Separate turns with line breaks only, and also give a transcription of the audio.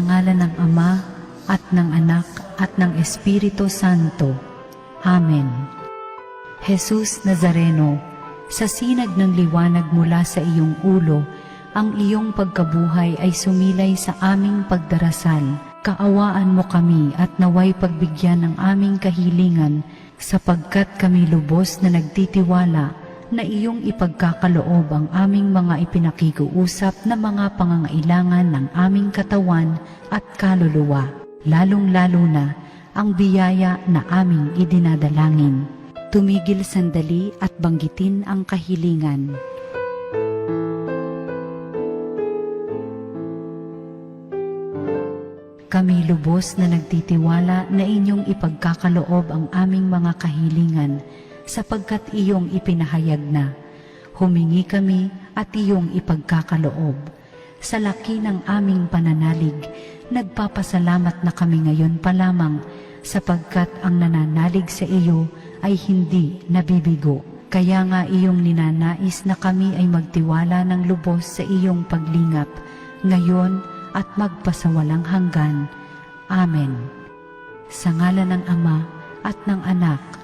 ngalan ng Ama at ng Anak at ng Espiritu Santo. Amen. Jesus Nazareno, sa sinag ng liwanag mula sa iyong ulo, ang iyong pagkabuhay ay sumilay sa aming pagdarasal. Kaawaan mo kami at naway pagbigyan ng aming kahilingan sapagkat kami lubos na nagtitiwala na iyong ipagkakaloob ang aming mga ipinakikiusap na mga pangangailangan ng aming katawan at kaluluwa, lalong-lalo na ang biyaya na aming idinadalangin. Tumigil sandali at banggitin ang kahilingan. Kami lubos na nagtitiwala na inyong ipagkakaloob ang aming mga kahilingan sapagkat iyong ipinahayag na. Humingi kami at iyong ipagkakaloob. Sa laki ng aming pananalig, nagpapasalamat na kami ngayon pa lamang sapagkat ang nananalig sa iyo ay hindi nabibigo. Kaya nga iyong ninanais na kami ay magtiwala ng lubos sa iyong paglingap, ngayon at magpasawalang hanggan. Amen. Sa ngalan ng Ama at ng Anak